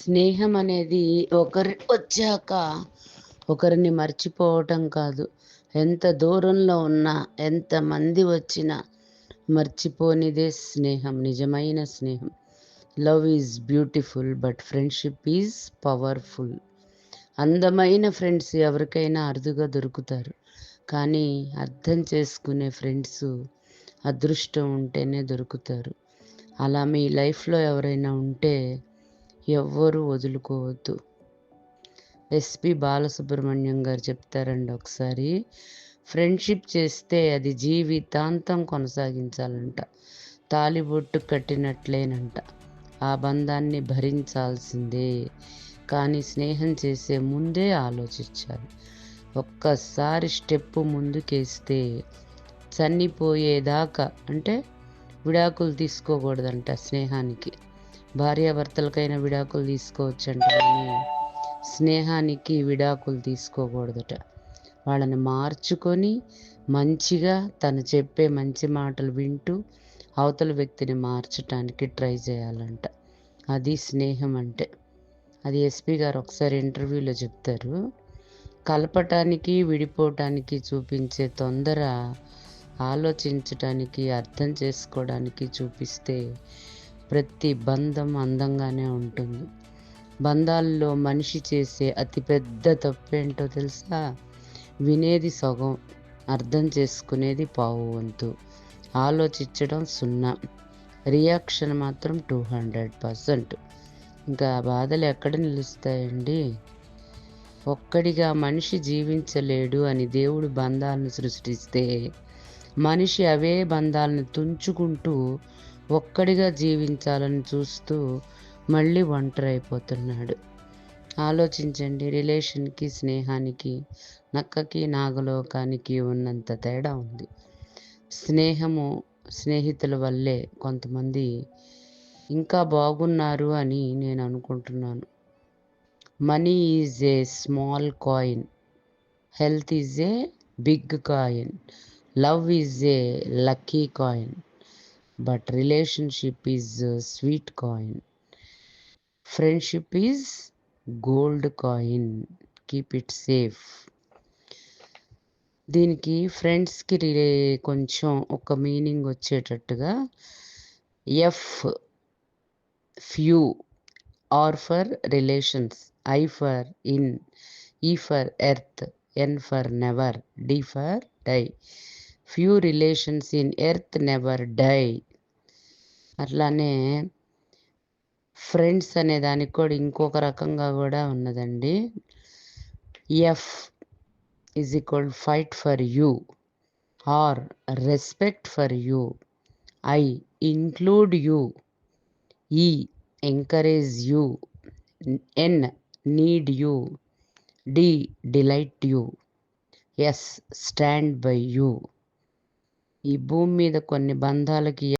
స్నేహం అనేది ఒకరి వచ్చాక ఒకరిని మర్చిపోవటం కాదు. ఎంత దూరంలో ఉన్నా ఎంతమంది వచ్చినా మర్చిపోనిదే స్నేహం నిజమైన స్నేహం. Love is beautiful but friendship is powerful. అందమైన ఫ్రెండ్స్ ఎవరికైనా అరుదుగా దొరుకుతారు. కానీ అర్థం చేసుకునే ఫ్రెండ్స్ అదృష్టం ఉంటేనే దొరుకుతారు. అలా మీ లైఫ్లో ఎవరైనా ఉంటే ఎవ్వరూ వదులుకోవద్దు. ఎస్పి బాలసుబ్రహ్మణ్యం గారు చెప్తారండి ఒకసారి ఫ్రెండ్షిప్ చేస్తే అది జీవితాంతం కొనసాగించాలంట తాలిబొట్టు కట్టినట్లేనంట. ఆ బంధాన్ని భరించాల్సిందే. కానీ స్నేహం చేసే ముందే ఆలోచించాలి. ఒక్కసారి స్టెప్పు ముందుకేస్తే చనిపోయేదాకా అంటే విడాకులు తీసుకోకూడదంట స్నేహానికి. భార్యాభర్తలకైనా విడాకులు తీసుకోవచ్చంట కానీ స్నేహానికి విడాకులు తీసుకోకూడదట. వాళ్ళని మార్చుకొని మంచిగా తను చెప్పే మంచి మాటలు వింటూ అవతల వ్యక్తిని మార్చటానికి ట్రై చేయాలంట. అది స్నేహం అంటే. అది ఎస్పి గారు ఒకసారి ఇంటర్వ్యూలో చెప్తారు. కలపటానికి విడిపోవటానికి చూపించే తొందర ఆలోచించటానికి అర్థం చేసుకోవడానికి చూపిస్తే ప్రతి బంధం అందంగానే ఉంటుంది. బంధాల్లో మనిషి చేసే అతిపెద్ద తప్పేంటో తెలుసా? వినేది సగం అర్థం చేసుకునేది పావు వంతు. ఆలోచించడం సున్నా. రియాక్షన్ మాత్రం టూ హండ్రెడ్ పర్సెంట్. ఇంకా బాధలు ఎక్కడ నిలుస్తాయండి? ఒక్కడిగా మనిషి జీవించలేడు అని దేవుడు బంధాలను సృష్టిస్తే మనిషి అవే బంధాలను తుంచుకుంటూ ఒక్కడిగా జీవించాలని చూస్తూ మళ్ళీ ఒంటరి అయిపోతున్నాడు ఆలోచించండి రిలేషన్కి స్నేహానికి నక్కకి నాగలోకానికి ఉన్నంత తేడా ఉంది. స్నేహము స్నేహితుల వల్లే కొంతమంది ఇంకా బాగున్నారు అని నేను అనుకుంటున్నాను. Money is a small coin health is a big coin. Love is a lucky coin but relationship is sweet coin friendship is gold coin keep it safe దీనికి ఫ్రెండ్స్కి రిలే కొంచెం ఒక మీనింగ్ వచ్చేటట్టుగా F few R for relations I for in E for earth N for never D for die few relations in earth never die అట్లానే friends అనే దానికి కూడా ఇంకొక రకంగా కూడా ఉన్నదండి. F is equal fight for you R respect for you I include you E encourage you N need you D delight you S stand by you ఈ భూమి మీద కొన్ని బంధాలకి